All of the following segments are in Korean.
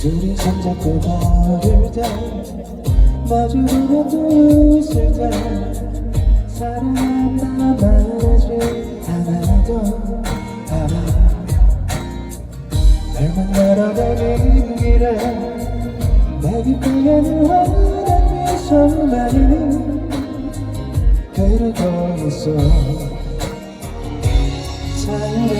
또 걸을 때 마주보고 또 웃을 때 사랑한다 말하지 않아도 알아. 날 만나러 가는 길에 내 귓가에는 환한 미소만이 그리고 있어. 사랑해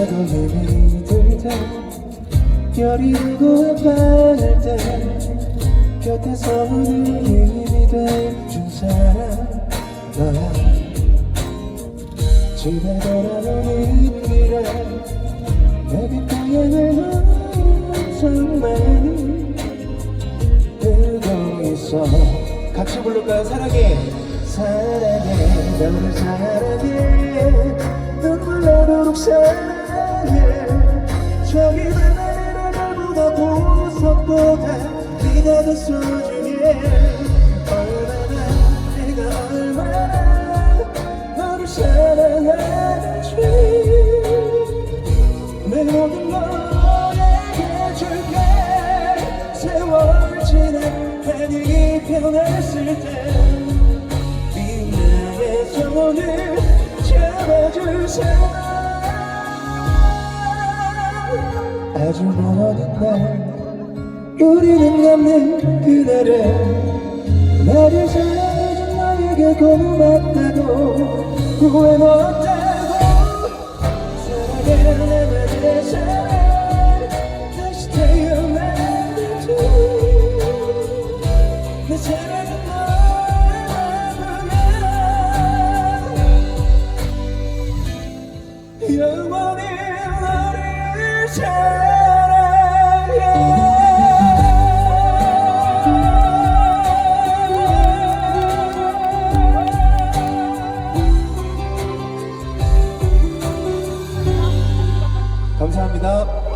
속상하고 힘이 들때 별이 되고 아파할 때 곁에서 늘 힘이 돼준 사람 너야. 집에 돌아오는 길에 내 귓가에 늘 상만이 들고 있어. 같이 부를까요? 사랑해. 사랑해. 너를 사랑해 보석보다 네가 더 소중해. 얼마나 내가 얼마나 너를 사랑하는지. 내 모든 너에게 줄게. 세월 지나 하늘이 변했을 때. 나의 손을 잡아줄 사람. 아주 먼날 우리는 감는 그날에 나를 사랑해준 너에게 고맙다고 후회는 없다고. 사랑해 내 사랑 감사합니다.